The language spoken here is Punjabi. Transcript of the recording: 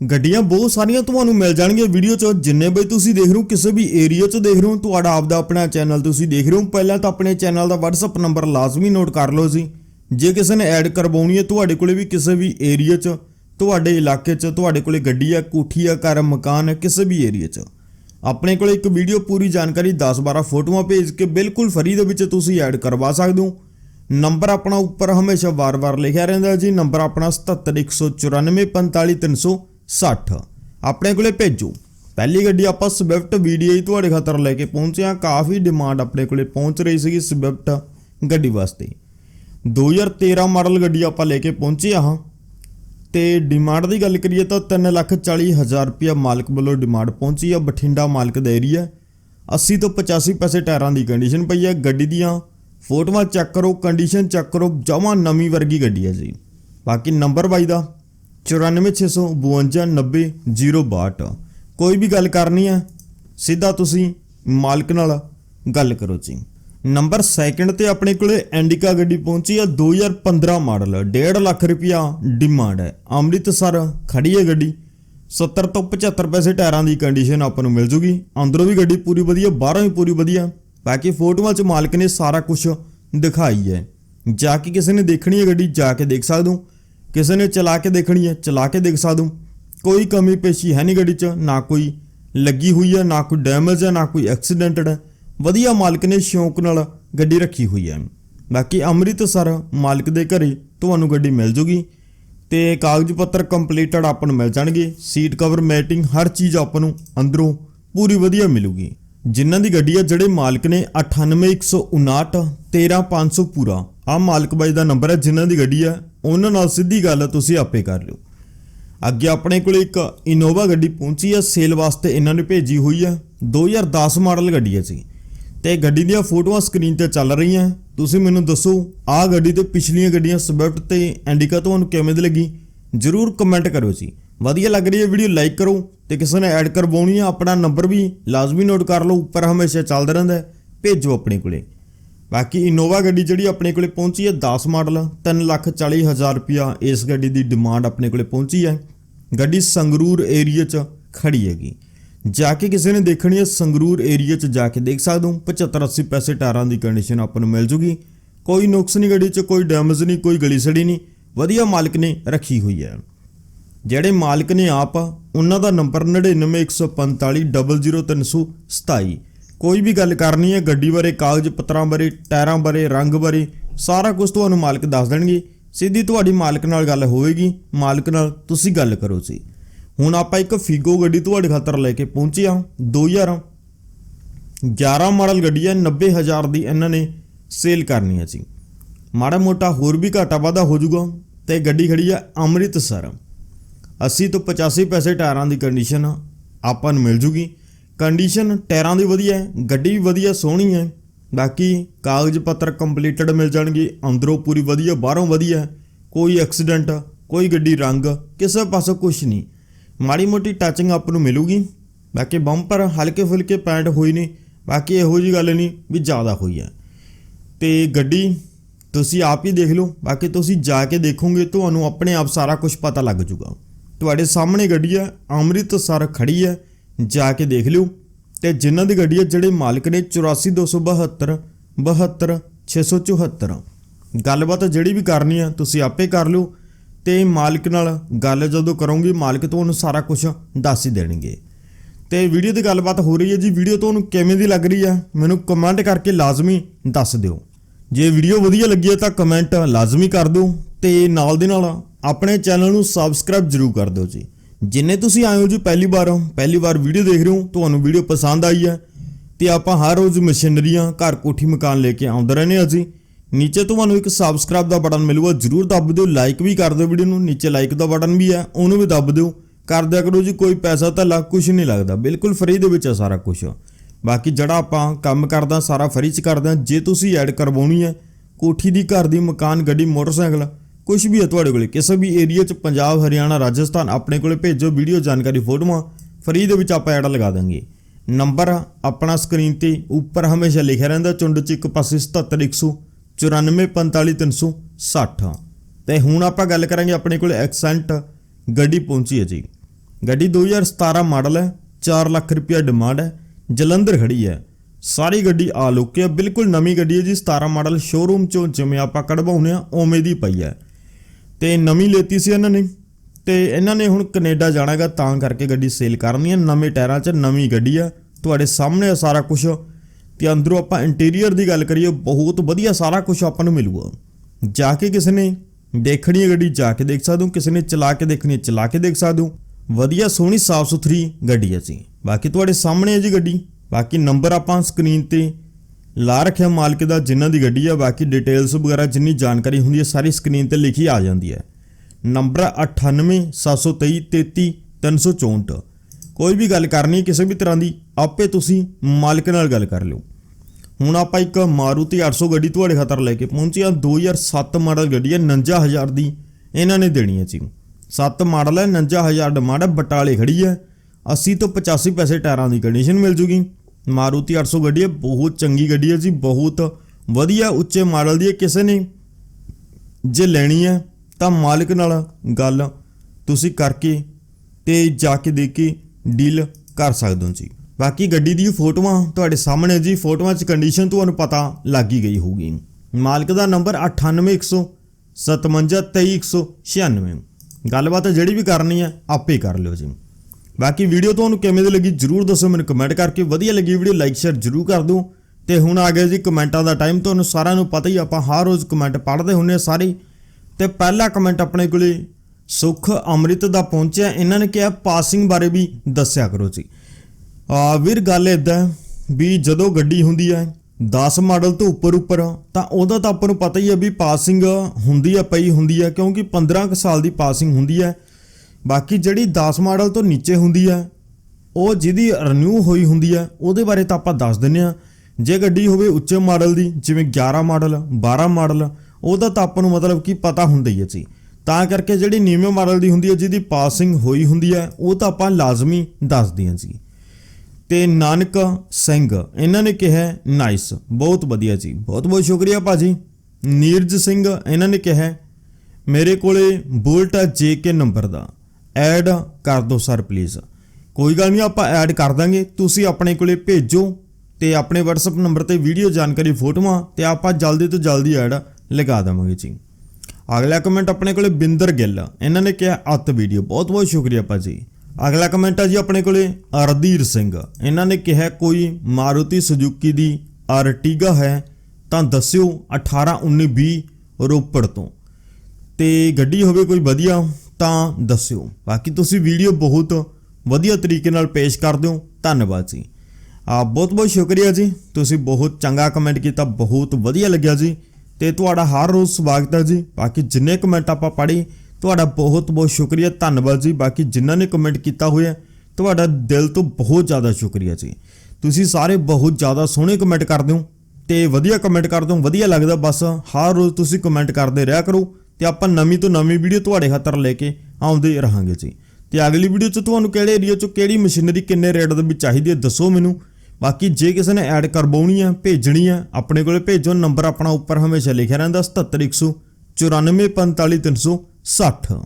ਗੱਡੀਆਂ ਬਹੁਤ ਸਾਰੀਆਂ ਤੁਹਾਨੂੰ ਮਿਲ ਜਾਣਗੀਆਂ ਵੀਡੀਓ 'ਚ। ਜਿੰਨੇ ਬਈ ਤੁਸੀਂ ਦੇਖ ਰਹੇ ਹੋ, ਕਿਸੇ ਵੀ ਏਰੀਆ 'ਚ ਦੇਖ ਰਹੇ ਹੋ, ਤੁਹਾਡਾ ਆਪਦਾ ਆਪਣਾ ਚੈਨਲ ਤੁਸੀਂ ਦੇਖ ਰਹੇ ਹੋ। ਪਹਿਲਾਂ ਤਾਂ ਆਪਣੇ ਚੈਨਲ ਦਾ WhatsApp ਨੰਬਰ ਲਾਜ਼ਮੀ ਨੋਟ ਕਰ ਲਓ ਜੀ। ਜੇ ਕਿਸੇ ਨੇ ਐਡ ਕਰਵਾਉਣੀ ਹੈ, ਤੁਹਾਡੇ ਕੋਲੇ ਵੀ ਕਿਸੇ ਵੀ ਏਰੀਆ 'ਚ, ਤੁਹਾਡੇ ਇਲਾਕੇ 'ਚ, ਤੁਹਾਡੇ ਕੋਲੇ ਗੱਡੀ ਆ, ਕੋਠੀ ਆ, ਘਰ, ਮਕਾਨ ਹੈ ਕਿਸੇ ਵੀ ਏਰੀਆ 'ਚ। ਆਪਣੇ ਕੋਲੇ ਇੱਕ ਵੀਡੀਓ ਪੂਰੀ ਜਾਣਕਾਰੀ 10-12 ਫੋਟੋਆਂ ਭੇਜ ਕੇ ਬਿਲਕੁਲ ਫਰੀ ਦੇ ਵਿੱਚ ਤੁਸੀਂ ਐਡ ਕਰਵਾ ਸਕਦੇ ਹੋ। ਨੰਬਰ ਆਪਣਾ ਉੱਪਰ ਹਮੇਸ਼ਾ ਵਾਰ-ਵਾਰ ਲਿਖਿਆ ਰਹਿੰਦਾ ਜੀ। ਨੰਬਰ ਆਪਣਾ 7714945360 ਆਪਣੇ ਕੋਲੇ ਭੇਜੋ। ਪਹਿਲੀ ਗੱਡੀ ਆਪਾਂ ਸਵਿਫਟ ਵੀਡੀਆਈ ਤੁਹਾਡੇ ਖਾਤਰ ਲੈ ਕੇ ਪਹੁੰਚੇ ਹਾਂ। ਕਾਫੀ ਡਿਮਾਂਡ ਆਪਣੇ ਕੋਲੇ ਪਹੁੰਚ ਰਹੀ ਸੀਗੀ ਸਵਿਫਟ ਗੱਡੀ ਵਾਸਤੇ। 2013 ਮਾਡਲ ਗੱਡੀ ਆਪਾਂ ਲੈ ਕੇ ਪਹੁੰਚੇ ਹਾਂ। ਤੇ ਡਿਮਾਂਡ ਦੀ ਗੱਲ ਕਰੀਏ ਤਾਂ 340000 ਰੁਪਇਆ ਮਾਲਕ ਵੱਲੋਂ ਡਿਮਾਂਡ ਪਹੁੰਚੀ ਆ। ਬਠਿੰਡਾ ਮਾਲਕ ਦਾ ਏਰੀਆ 80 ਤੋਂ 85 ਪੈਸੇ ਟਾਇਰਾਂ ਦੀ ਕੰਡੀਸ਼ਨ ਪਈ ਹੈ ਗੱਡੀ ਦੀਆਂ। ਫੋਟੋਆਂ ਚੈੱਕ ਕਰੋ ਕੰਡੀਸ਼ਨ ਚੈੱਕ ਕਰੋ। ਜਮਾਂ ਨਵੀਂ ਵਰਗੀ ਗੱਡੀ ਹੈ ਜੀ। ਬਾਕੀ ਨੰਬਰ ਬਾਈ ਦਾ 9465290062 ਕੋਈ ਵੀ ਗੱਲ ਕਰਨੀ ਹੈ ਸਿੱਧਾ ਤੁਸੀਂ ਮਾਲਕ ਨਾਲ ਗੱਲ ਕਰੋ ਜੀ। ਨੰਬਰ ਸੈਕਿੰਡ ਤੇ ਆਪਣੇ ਕੋਲੇ ਐਂਡਿਕਾ ਗੱਡੀ ਪਹੁੰਚੀ ਆ 2015 ਮਾਡਲ। 1.5 ਲੱਖ ਰੁਪਿਆ ਡਿਮਾਂਡ ਹੈ। ਅੰਮ੍ਰਿਤਸਰ ਖੜੀ ਹੈ ਗੱਡੀ। 70 ਤੋਂ 75 ਪੈਸੇ ਟਾਇਰਾਂ ਦੀ ਕੰਡੀਸ਼ਨ ਆਪਾਂ ਨੂੰ ਮਿਲ ਜੂਗੀ। ਅੰਦਰੋਂ ਵੀ ਗੱਡੀ ਪੂਰੀ ਵਧੀਆ, ਬਾਹਰੋਂ ਵੀ ਪੂਰੀ ਵਧੀਆ। ਬਾਕੀ ਫੋਟੋਆਂ 'ਚ ਮਾਲਕ ਨੇ ਸਾਰਾ ਕੁਝ ਦਿਖਾਈ ਹੈ। ਜਾ ਕੇ ਕਿਸੇ ਨੇ ਦੇਖਣੀ ਹੈ ਗੱਡੀ, ਜਾ ਕੇ ਦੇਖ ਸਕਦੇ ਹੋ। ਕਿਸੇ ਨੇ ਚਲਾ ਕੇ ਦੇਖਣੀ ਹੈ, ਚਲਾ ਕੇ ਦੇਖ ਸਕਦੇ ਕੋਈ ਕਮੀ ਪੇਸ਼ੀ ਹੈ ਨਹੀਂ ਗੱਡੀ 'ਚ, ਨਾ ਕੋਈ ਲੱਗੀ ਹੋਈ ਹੈ, ਨਾ ਕੋਈ ਡੈਮੇਜ ਹੈ, ਨਾ ਕੋਈ ਐਕਸੀਡੈਂਟਡ ਹੈ। ਵਧੀਆ ਮਾਲਕ ਨੇ ਸ਼ੌਂਕ ਨਾਲ ਗੱਡੀ ਰੱਖੀ ਹੋਈ ਹੈ। ਬਾਕੀ ਅੰਮ੍ਰਿਤਸਰ ਮਾਲਕ ਦੇ ਘਰੇ ਤੁਹਾਨੂੰ ਗੱਡੀ ਮਿਲ ਜੂਗੀ ਤੇ ਕਾਗਜ਼ ਪੱਤਰ ਕੰਪਲੀਟਡ ਆਪਾਂ ਨੂੰ ਮਿਲ ਜਾਣਗੇ। ਸੀਟ ਕਵਰ ਮੈਟਿੰਗ ਹਰ ਚੀਜ਼ ਆਪਾਂ ਨੂੰ ਅੰਦਰੋਂ ਪੂਰੀ ਵਧੀਆ ਮਿਲੂਗੀ। ਜਿਨ੍ਹਾਂ ਦੀ ਗੱਡੀ ਆ, ਜਿਹੜੇ ਮਾਲਕ ਨੇ 98159 13500 ਪੂਰਾ। ਆ ਮਾਲਕ ਬਾਈ ਦਾ ਨੰਬਰ ਹੈ ਜਿਨ੍ਹਾਂ ਦੀ ਗੱਡੀ ਆ, ਉਹਨਾਂ ਨਾਲ ਸਿੱਧੀ ਗੱਲ ਤੁਸੀਂ ਆਪੇ ਕਰ ਲਿਓ। ਅੱਗੇ ਆਪਣੇ ਕੋਲ ਇੱਕ ਇਨੋਵਾ ਗੱਡੀ ਪਹੁੰਚੀ ਆ ਸੇਲ ਵਾਸਤੇ ਇਹਨਾਂ ਨੇ ਭੇਜੀ ਹੋਈ ਆ। 2010 ਮਾਡਲ ਗੱਡੀ ਹੈ ਜੀ। ਤੇ ਗੱਡੀ ਦੀਆਂ ਫੋਟੋਆਂ ਸਕਰੀਨ ਤੇ ਚੱਲ ਰਹੀਆਂ। ਤੁਸੀਂ ਮੈਨੂੰ ਦੱਸੋ, ਆਹ ਗੱਡੀ ਤੇ ਪਿਛਲੀਆਂ ਗੱਡੀਆਂ ਸਵਿਫਟ ਤੇ ਐਂਡਿਕਾ ਤੁਹਾਨੂੰ ਕਿਵੇਂ ਦੀ ਲੱਗੀ? ਜਰੂਰ ਕਮੈਂਟ ਕਰੋ ਜੀ। ਵਧੀਆ ਲੱਗ ਰਹੀ ਹੈ ਵੀਡੀਓ ਲਾਈਕ ਕਰੋ ਤੇ ਕਿਸੇ ਨੇ ਐਡ ਕਰਵਾਉਣੀ ਆ, ਆਪਣਾ ਨੰਬਰ ਵੀ ਲਾਜ਼ਮੀ ਨੋਟ ਕਰ ਲਓ, ਉੱਪਰ ਹਮੇਸ਼ਾ ਚੱਲਦਾ ਰਹਿੰਦਾ ਭੇਜੋ ਆਪਣੇ ਕੋਲੇ। ਬਾਕੀ ਇਨੋਵਾ ਗੱਡੀ ਜਿਹੜੀ ਆਪਣੇ ਕੋਲੇ ਪਹੁੰਚੀ ਹੈ 10 ਮਾਡਲ 340000 ਰੁਪਿਆ ਇਸ ਗੱਡੀ ਦੀ ਡਿਮਾਂਡ ਆਪਣੇ ਕੋਲੇ ਪਹੁੰਚੀ ਹੈ। ਗੱਡੀ ਸੰਗਰੂਰ ਏਰੀਆ 'ਚ ਖੜੀ ਹੈਗੀ। ਜਾ ਕੇ ਕਿਸੇ ਨੇ ਦੇਖਣੀ ਹੈ, ਸੰਗਰੂਰ ਏਰੀਆ 'ਚ ਜਾ ਕੇ ਦੇਖ ਸਕਦੇ ਹੋ 75 80 ਪੈਸੇ ਟਾਇਰਾਂ ਦੀ ਕੰਡੀਸ਼ਨ ਆਪਾਂ ਨੂੰ ਮਿਲ ਜੂਗੀ। ਕੋਈ ਨੁਕਸ ਨਹੀਂ ਗੱਡੀ 'ਚ, ਕੋਈ ਡੈਮੇਜ ਨਹੀਂ, ਕੋਈ ਗਲੀ ਸੜੀ ਨਹੀਂ, ਵਧੀਆ ਮਾਲਕ ਨੇ ਰੱਖੀ ਹੋਈ ਹੈ। ਜਿਹੜੇ ਮਾਲਕ ਨੇ ਆਪ, ਉਹਨਾਂ ਦਾ ਨੰਬਰ 9914500327 ਕੋਈ ਵੀ ਗੱਲ ਕਰਨੀ ਹੈ, ਗੱਡੀ ਬਾਰੇ, ਕਾਗਜ਼ ਪੱਤਰਾਂ ਬਾਰੇ, ਟਾਇਰਾਂ ਬਾਰੇ, ਰੰਗ ਬਾਰੇ, ਸਾਰਾ ਕੁਝ ਤੁਹਾਨੂੰ ਮਾਲਕ ਦੱਸ ਦੇਣਗੇ। ਸਿੱਧੀ ਤੁਹਾਡੀ ਮਾਲਕ ਨਾਲ ਗੱਲ ਹੋਵੇਗੀ। ਮਾਲਕ ਨਾਲ ਤੁਸੀਂ ਗੱਲ ਕਰੋ ਜੀ ਹੁਣ ਆਪਾਂ ਇੱਕ ਫੀਗੋ ਗੱਡੀ ਤੁਹਾਡੇ ਖਾਤਰ ਲੈ ਕੇ ਪਹੁੰਚੇ ਹਾਂ। 2011 ਮਾਡਲ ਗੱਡੀ ਹੈ 90000 ਦੀ ਇਹਨਾਂ ਨੇ ਸੇਲ ਕਰਨੀ ਹੈ ਜੀ ਮਾੜਾ ਮੋਟਾ ਹੋਰ ਵੀ ਘਾਟਾ ਵਾਧਾ ਹੋ ਜਾਊਗਾ ਤੇ ਗੱਡੀ ਖੜੀ ਹੈ ਅੰਮ੍ਰਿਤਸਰ। 80 ਤੋਂ 85 ਪੈਸੇ ਟਾਇਰਾਂ ਦੀ ਕੰਡੀਸ਼ਨ ਆਪਾਂ ਨੂੰ ਮਿਲ ਜੂਗੀ। ਕੰਡੀਸ਼ਨ ਟਾਇਰਾਂ ਦੀ ਵਧੀਆ ਹੈ, ਗੱਡੀ ਵੀ ਵਧੀਆ, ਸੋਹਣੀ ਹੈ। ਬਾਕੀ ਕਾਗਜ਼ ਪੱਤਰ ਕੰਪਲੀਟਡ ਮਿਲ ਜਾਣਗੇ, ਅੰਦਰੋਂ ਪੂਰੀ ਵਧੀਆ, ਬਾਹਰੋਂ ਵਧੀਆ, ਕੋਈ ਐਕਸੀਡੈਂਟ ਕੋਈ ਗੱਡੀ ਰੰਗ, ਕਿਸੇ ਪਾਸੋਂ ਕੁਝ ਨਹੀਂ। ਮਾੜੀ ਮੋਟੀ ਟੱਚਿੰਗ ਆਪ ਨੂੰ ਮਿਲੂਗੀ। ਬਾਕੀ ਬੰਪਰ ਹਲਕੇ ਫੁਲਕੇ ਪੈਂਟ ਹੋਈ ਨੇ, ਬਾਕੀ ਇਹੋ ਜੀ ਗੱਲ ਨਹੀਂ ਵੀ ਜ਼ਿਆਦਾ ਹੋਈ ਹੈ। ਤੇ ਗੱਡੀ ਤੁਸੀਂ ਆਪ ਹੀ ਦੇਖ ਲਓ, ਬਾਕੀ ਤੁਸੀਂ ਜਾ ਕੇ ਦੇਖੋਗੇ, ਤੁਹਾਨੂੰ ਆਪਣੇ ਆਪ ਸਾਰਾ ਕੁਝ ਪਤਾ ਲੱਗ ਜਾਊਗਾ ਤੁਹਾਡੇ ਸਾਹਮਣੇ ਗੱਡੀ ਹੈ ਅੰਮ੍ਰਿਤਸਰ ਖੜੀ ਹੈ, ਜਾ ਕੇ ਦੇਖ ਲਿਓ। ਤੇ ਜਿਨ੍ਹਾਂ ਦੀ ਗੱਡੀ ਹੈ, ਜਿਹੜੇ ਮਾਲਕ ਨੇ 84272 72674 ਗੱਲਬਾਤ ਜਿਹੜੀ ਵੀ ਕਰਨੀ ਹੈ, ਤੁਸੀਂ ਆਪੇ ਕਰ ਲਿਓ। ਤੇ ਮਾਲਕ ਨਾਲ ਗੱਲ ਜਦੋਂ ਕਰੋਗੇ, ਮਾਲਕ ਤੁਹਾਨੂੰ ਸਾਰਾ ਕੁਝ ਦੱਸ ਹੀ ਦੇਣਗੇ। ਤੇ ਵੀਡੀਓ ਦੀ ਗੱਲਬਾਤ ਹੋ ਰਹੀ ਹੈ ਜੀ। ਵੀਡੀਓ ਤੁਹਾਨੂੰ ਕਿਵੇਂ ਦੀ ਲੱਗ ਰਹੀ ਹੈ, ਮੈਨੂੰ ਕਮੈਂਟ ਕਰਕੇ ਲਾਜ਼ਮੀ ਦੱਸ ਦਿਓ। ਜੇ ਵੀਡੀਓ ਵਧੀਆ ਲੱਗੀ ਹੈ ਤਾਂ ਕਮੈਂਟ ਲਾਜ਼ਮੀ ਕਰ ਦਿਓ ਤੇ ਨਾਲ ਦੇ ਨਾਲ ਆਪਣੇ ਚੈਨਲ ਨੂੰ ਸਬਸਕ੍ਰਾਈਬ ਜਰੂਰ ਕਰ ਦਿਓ ਜੀ। ਜਿੰਨੇ ਤੁਸੀਂ ਆਏ ਹੋ ਜੀ ਪਹਿਲੀ ਵਾਰ ਹੋ, ਪਹਿਲੀ ਵਾਰ ਵੀਡੀਓ ਦੇਖ ਰਹੇ ਹੋ, ਤੁਹਾਨੂੰ ਵੀਡੀਓ ਪਸੰਦ ਆਈ ਹੈ, ਤੇ ਆਪਾਂ ਹਰ ਰੋਜ਼ ਮਸ਼ੀਨਰੀਆਂ ਘਰ ਕੋਠੀ ਮਕਾਨ ਲੈ ਕੇ ਆਉਂਦੇ ਰਹਿੰਦੇ ਹਾਂ ਜੀ। ਨੀਚੇ ਤੁਹਾਨੂੰ ਇੱਕ ਸਬਸਕ੍ਰਾਈਬ ਦਾ ਬਟਨ ਮਿਲੂਗਾ, ਜਰੂਰ ਦੱਬ ਦਿਓ ਲਾਈਕ ਵੀ ਕਰ ਦਿਓ ਵੀਡੀਓ ਨੂੰ, ਨੀਚੇ ਲਾਈਕ ਦਾ ਬਟਨ ਵੀ ਹੈ, ਉਹਨੂੰ ਵੀ ਦੱਬ ਦਿਓ। ਕਰ ਦਿਆ ਕਰੋ ਜੀ, ਕੋਈ ਪੈਸਾ ਤਾਂ ਲੱਗ ਕੁਝ ਨਹੀਂ ਲੱਗਦਾ, ਬਿਲਕੁਲ ਫ੍ਰੀ ਦੇ ਵਿੱਚ ਹੈ ਸਾਰਾ ਕੁਝ ਬਾਕੀ ਜਿਹੜਾ ਆਪਾਂ ਕੰਮ ਕਰਦਾ, ਸਾਰਾ ਫ੍ਰੀ ਚ ਕਰਦਾ ਜੇ ਤੁਸੀਂ ਐਡ ਕਰਵਾਉਣੀ ਹੈ, ਕੋਠੀ ਦੀ, ਘਰ ਦੀ, ਮਕਾਨ, ਗੱਡੀ, ਮੋਟਰਸਾਈਕਲ ਕੁਝ ਵੀ ਹੈ ਤੁਹਾਡੇ ਕੋਲੇ। ਕਿਸੇ ਵੀ ਏਰੀਆ ਚ ਪੰਜਾਬ, ਹਰਿਆਣਾ, ਰਾਜਸਥਾਨ ਆਪਣੇ ਕੋਲੇ ਭੇਜੋ ਵੀਡੀਓ ਜਾਣਕਾਰੀ ਫੋਟੋਆਂ ਫਰੀ ਦੇ ਵਿੱਚ ਆਪਾਂ ਐਡ ਲਗਾ ਦਾਂਗੇ। ਨੰਬਰ ਆਪਣਾ ਸਕਰੀਨ ਤੇ ਉੱਪਰ ਹਮੇਸ਼ਾ ਲਿਖਿਆ ਰਹਿੰਦਾ, ਚੁੰਡ ਚ ਇੱਕ ਪਾਸੇ 7714545360 ਤੇ ਹੁਣ ਆਪਾਂ ਗੱਲ ਕਰਾਂਗੇ ਆਪਣੇ ਕੋਲ ਐਕਸੈਂਟ ਗੱਡੀ ਪਹੁੰਚੀ ਹੈ ਜੀ। ਗੱਡੀ 2017 ਮਾਡਲ ਹੈ 4 ਲੱਖ ਰੁਪਇਆ ਡਿਮਾਂਡ ਹੈ, ਜਲੰਧਰ ਖੜੀ ਹੈ। ਸਾਰੀ ਗੱਡੀ ਆ ਲੁੱਕ ਬਿਲਕੁਲ ਨਵੀਂ ਗੱਡੀ ਹੈ ਜੀ 17 ਮਾਡਲ ਸ਼ੋਰੂਮ ਚੋਂ ਜਿਵੇਂ ਆਪਾਂ ਕਢਵਾਉਂਦੇ ਆ ਉਵੇਂ ਦੀ ਪਈ ਹੈ। ਤੇ ਨਵੀਂ ਲੇਤੀ ਸੀ ਇਹਨਾਂ ਨੇ। ਤੇ ਇਹਨਾਂ ਨੇ ਹੁਣ ਕੈਨੇਡਾ ਜਾਣਾਗਾ ਤਾਂ ਕਰਕੇ ਗੱਡੀ ਸੇਲ ਕਰਨੀ ਹੈ ਨਵੇਂ ਟਾਇਰਾਂ 'ਚ ਨਵੀਂ ਗੱਡੀ ਆ। ਤੁਹਾਡੇ ਸਾਹਮਣੇ ਆ ਸਾਰਾ ਕੁਝ ਤੇ ਅੰਦਰੋਂ ਆਪਾਂ ਇੰਟੀਰੀਅਰ ਦੀ ਗੱਲ ਕਰੀਏ, ਬਹੁਤ ਵਧੀਆ ਸਾਰਾ ਕੁਝ ਆਪਾਂ ਨੂੰ ਮਿਲੂਗਾ। ਜਾ ਕੇ ਕਿਸੇ ਨੇ ਦੇਖਣੀ ਹੈ ਗੱਡੀ, ਜਾ ਕੇ ਦੇਖ ਸਕਦੇ ਹੋ। ਕਿਸੇ ਨੇ ਚਲਾ ਕੇ ਦੇਖਣੀ ਹੈ ਚਲਾ ਕੇ ਦੇਖ ਸਕਦੇ ਹੋ। ਵਧੀਆ ਸੋਹਣੀ ਸਾਫ਼ ਸੁਥਰੀ ਗੱਡੀ ਹੈ ਜੀ। ਬਾਕੀ ਤੁਹਾਡੇ ਸਾਹਮਣੇ ਹੈ ਜੀ ਗੱਡੀ। ਬਾਕੀ ਨੰਬਰ ਆਪਾਂ ਸਕਰੀਨ ਤੇ ਲਾ ਰੱਖਿਆ ਮਾਲਕ ਦਾ ਜਿਨ੍ਹਾਂ ਦੀ ਗੱਡੀ ਆ, ਬਾਕੀ ਡਿਟੇਲਸ ਵਗੈਰਾ ਜਿੰਨੀ ਜਾਣਕਾਰੀ ਹੁੰਦੀ ਹੈ, ਸਾਰੀ ਸਕਰੀਨ ਤੇ ਲਿਖੀ ਆ ਜਾਂਦੀ ਹੈ। ਨੰਬਰ 9873333364 ਕੋਈ ਵੀ ਗੱਲ ਕਰਨੀ ਕਿਸੇ ਵੀ ਤਰ੍ਹਾਂ ਦੀ, ਆਪੇ ਤੁਸੀਂ ਮਾਲਕ ਨਾਲ ਗੱਲ ਕਰ ਲਿਓ। ਹੁਣ ਆਪਾਂ ਇੱਕ ਮਾਰੂਤੀ 800 ਗੱਡੀ ਤੁਹਾਡੇ ਖਾਤਰ ਲੈ ਕੇ ਪਹੁੰਚੀ ਆ 2007 ਮਾਡਲ ਗੱਡੀ ਹੈ 59000 ਦੀ ਇਹਨਾਂ ਨੇ ਦੇਣੀ ਹੈ ਜੀ। 7 ਮਾਡਲ ਹੈ 59000 ਡਿਮਾਂਡ ਹੈ, ਬਟਾਲੇ ਖੜੀ ਹੈ। 80 ਤੋਂ 85 ਪੈਸੇ ਟਾਇਰਾਂ ਦੀ ਕੰਡੀਸ਼ਨ ਮਿਲ ਜੂਗੀ। ਮਾਰੂਤੀ 800 ਗੱਡੀ ਹੈ, ਬਹੁਤ ਚੰਗੀ ਗੱਡੀ ਹੈ ਜੀ, ਬਹੁਤ ਵਧੀਆ ਉੱਚੇ ਮਾਡਲ ਦੀ ਹੈ, ਕਿਸੇ ਨੇ ਜੇ ਲੈਣੀ ਹੈ ਤਾਂ ਮਾਲਕ ਨਾਲ ਗੱਲ ਤੁਸੀਂ ਕਰਕੇ ਤੇ ਜਾ ਕੇ ਦੇਖ ਕੇ ਡੀਲ ਕਰ ਸਕਦੇ ਹੋ ਜੀ। ਬਾਕੀ ਗੱਡੀ ਦੀ ਫੋਟੋਆਂ ਤੁਹਾਡੇ ਸਾਹਮਣੇ ਜੀ, ਫੋਟੋਆਂ 'ਚ ਕੰਡੀਸ਼ਨ ਤੁਹਾਨੂੰ ਪਤਾ ਲੱਗ ਹੀ ਗਈ ਹੋਊਗੀ। ਮਾਲਕ ਦਾ ਨੰਬਰ 9815753196 ਗੱਲਬਾਤ ਜਿਹੜੀ ਵੀ ਕਰਨੀ ਹੈ, ਆਪੇ ਕਰ ਲਿਓ ਜੀ। ਬਾਕੀ ਵੀਡੀਓ ਤੁਹਾਨੂੰ ਕਿਵੇਂ ਦੀ ਲੱਗੀ ਜਰੂਰ ਦੱਸੋ, ਮੈਨੂੰ ਕਮੈਂਟ ਕਰਕੇ। ਵਧੀਆ ਲੱਗੀ ਵੀਡੀਓ ਲਾਈਕ ਸ਼ੇਅਰ ਜਰੂਰ ਕਰ ਦਿਓ। ਤੇ ਹੁਣ ਆ ਗਿਆ ਜੀ ਕਮੈਂਟਾਂ ਦਾ ਟਾਈਮ ਤੁਹਾਨੂੰ ਸਾਰਿਆਂ ਨੂੰ ਪਤਾ ਹੀ ਆਪਾਂ ਹਰ ਰੋਜ਼ ਕਮੈਂਟ ਪੜ੍ਹਦੇ ਹੁੰਨੇ ਆ ਸਾਰੇ। ਤੇ ਪਹਿਲਾ ਕਮੈਂਟ ਆਪਣੇ ਕੋਲੇ, ਸੁਖ ਅੰਮ੍ਰਿਤ ਦਾ ਪਹੁੰਚਿਆ। ਇਹਨਾਂ ਨੇ ਕਿਹਾ ਪਾਸਿੰਗ ਬਾਰੇ ਵੀ ਦੱਸਿਆ ਕਰੋ ਜੀ। ਆ, ਵੀਰ, ਗੱਲ ਇਦਾਂ ਵੀ ਜਦੋਂ ਗੱਡੀ ਹੁੰਦੀ ਹੈ 10 ਮਾਡਲ ਤੋਂ ਉੱਪਰ ਉੱਪਰ, ਤਾਂ ਉਹਦਾ ਤਾਂ ਆਪਾਂ ਨੂੰ ਪਤਾ ਹੀ ਹੈ ਵੀ ਪਾਸਿੰਗ ਹੁੰਦੀ ਹੈ ਪਈ ਹੁੰਦੀ ਹੈ ਕਿਉਂਕਿ 15 ਕੁ ਸਾਲ ਦੀ ਪਾਸਿੰਗ ਹੁੰਦੀ ਹੈ। ਬਾਕੀ ਜਿਹੜੀ 10 ਮਾਡਲ ਤੋਂ ਨੀਚੇ ਹੁੰਦੀ ਹੈ ਉਹ ਜਿਹਦੀ ਰੀਨਿਊ ਹੋਈ ਹੁੰਦੀ ਹੈ ਉਹਦੇ ਬਾਰੇ ਤਾਂ ਆਪਾਂ ਦੱਸ ਦਿੰਨੇ ਆ। ਜੇ ਗੱਡੀ ਹੋਵੇ ਉੱਚੇ ਮਾਡਲ ਦੀ, ਜਿਵੇਂ 11 ਮਾਡਲ 12 ਮਾਡਲ, ਉਹਦਾ ਤਾਂ ਆਪਾਂ ਨੂੰ ਮਤਲਬ ਕਿ ਪਤਾ ਹੁੰਦਾ ਹੀ ਹੈ ਜੀ। ਤਾਂ ਕਰਕੇ ਜਿਹੜੀ ਨੀਵੇਂ ਮਾਡਲ ਦੀ ਹੁੰਦੀ ਹੈ ਜਿਹਦੀ ਪਾਸਿੰਗ ਹੋਈ ਹੁੰਦੀ ਹੈ ਉਹ ਤਾਂ ਆਪਾਂ ਲਾਜ਼ਮੀ ਦੱਸਦੇ ਹਾਂ ਜੀ। ਤੇ ਨਾਨਕ ਸਿੰਘ, ਇਹਨਾਂ ਨੇ ਕਿਹਾ ਨਾਈਸ ਬਹੁਤ ਵਧੀਆ ਜੀ, ਬਹੁਤ ਬਹੁਤ ਸ਼ੁਕਰੀਆ ਭਾਜੀ। ਨੀਰਜ ਸਿੰਘ, ਇਹਨਾਂ ਨੇ ਕਿਹਾ, ਮੇਰੇ ਕੋਲੇ ਬੁਲਟ ਹੈ ਕੇ ਨੰਬਰ ਦਾ। ਐਡ ਕਰ ਦਿਓ ਸਰ ਪਲੀਜ਼ ਕੋਈ ਗੱਲ ਨਹੀਂ, ਆਪਾਂ ਐਡ ਕਰ ਦਾਂਗੇ। ਤੁਸੀਂ ਆਪਣੇ ਕੋਲੇ ਭੇਜੋ ਤੇ ਆਪਣੇ WhatsApp ਨੰਬਰ ਤੇ ਵੀਡੀਓ ਜਾਣਕਾਰੀ ਫੋਟੋਆਂ ਤੇ ਆਪਾਂ ਜਲਦੀ ਤੋਂ ਜਲਦੀ ਐਡ ਲਗਾ ਦੇਵਾਂਗੇ ਜੀ। ਅਗਲਾ ਕਮੈਂਟ ਆਪਣੇ ਕੋਲੇ ਬਿੰਦਰ ਗਿੱਲ। ਇਹਨਾਂ ਨੇ ਕਿਹਾ, ਅੱਤ ਵੀਡੀਓ ਬਹੁਤ ਬਹੁਤ ਸ਼ੁਕਰੀਆ ਭਾਜੀ ਅਗਲਾ ਕਮੈਂਟ ਆ ਜੀ ਆਪਣੇ ਕੋਲੇ ਅਰਦੀਰ ਸਿੰਘ। ਇਹਨਾਂ ਨੇ ਕਿਹਾ, ਕੋਈ ਮਾਰੂਤੀ ਸੁਜ਼ੂਕੀ ਦੀ ਆਰਟੀਗਾ ਹੈ, ਤਾਂ ਦੱਸਿਓ 18 19 20 ਰੋਪੜ ਤੋਂ। ਤੇ ਗੱਡੀ ਹੋਵੇ ਕੋਈ ਵਧੀਆ ਤਾਂ ਦੱਸਿਓ। ਬਾਕੀ ਤੁਸੀਂ ਵੀਡੀਓ ਬਹੁਤ ਵਧੀਆ ਤਰੀਕੇ ਨਾਲ ਪੇਸ਼ ਕਰਦੇ ਹੋ। ਧੰਨਵਾਦ ਜੀ। ਆ ਬਹੁਤ ਬਹੁਤ ਸ਼ੁਕਰੀਆ ਜੀ। ਤੁਸੀਂ ਬਹੁਤ ਚੰਗਾ ਕਮੈਂਟ ਕੀਤਾ, ਬਹੁਤ ਵਧੀਆ ਲੱਗਿਆ ਜੀ। ਤੇ ਤੁਹਾਡਾ ਹਰ ਰੋਜ਼ ਸਵਾਗਤ ਹੈ ਜੀ। ਬਾਕੀ ਜਿੰਨੇ ਕਮੈਂਟ ਆਪਾਂ ਪੜ੍ਹੇ, ਤੁਹਾਡਾ ਬਹੁਤ ਬਹੁਤ ਸ਼ੁਕਰੀਆ, ਧੰਨਵਾਦ ਜੀ। ਬਾਕੀ ਜਿਨ੍ਹਾਂ ਨੇ ਕਮੈਂਟ ਕੀਤਾ ਹੋਇਆ, ਤੁਹਾਡਾ ਦਿਲ ਤੋਂ ਬਹੁਤ ਜ਼ਿਆਦਾ ਸ਼ੁਕਰੀਆ ਜੀ। ਤੁਸੀਂ ਸਾਰੇ ਬਹੁਤ ਜ਼ਿਆਦਾ ਸੋਹਣੇ ਕਮੈਂਟ ਕਰਦੇ ਹੋ ਤੇ ਵਧੀਆ ਕਮੈਂਟ ਕਰਦੇ ਹੋ, ਵਧੀਆ ਲੱਗਦਾ ਬਸ। ਹਰ ਰੋਜ਼ ਤੁਸੀਂ ਕਮੈਂਟ ਕਰਦੇ ਰਿਹਾ ਕਰੋ। ਤੇ ਆਪਾਂ ਨਵੀਂ ਤੋਂ ਨਵੀਂ ਵੀਡੀਓ ਤੁਹਾਡੇ ਖਾਤਰ ਲੈ ਕੇ ਆਉਂਦੇ ਰਹਾਂਗੇ ਜੀ। ਤੇ ਅਗਲੀ ਵੀਡੀਓ 'ਚ ਤੁਹਾਨੂੰ ਕਿਹੜੇ ਏਰੀਆ 'ਚ ਕਿਹੜੀ ਮਸ਼ੀਨਰੀ, ਕਿੰਨੇ ਰੇਟ ਦੇ ਵਿੱਚ ਚਾਹੀਦੀ ਹੈ, ਦੱਸੋ ਮੈਨੂੰ। ਬਾਕੀ ਜੇ ਕਿਸੇ ਨੇ ਐਡ ਕਰਵਾਉਣੀ ਆ, ਭੇਜਣੀ ਆ, ਆਪਣੇ ਕੋਲੇ ਭੇਜੋ ਨੰਬਰ ਆਪਣਾ ਉੱਪਰ ਹਮੇਸ਼ਾ ਲਿਖਿਆ ਰਹਿੰਦਾ 77194 45360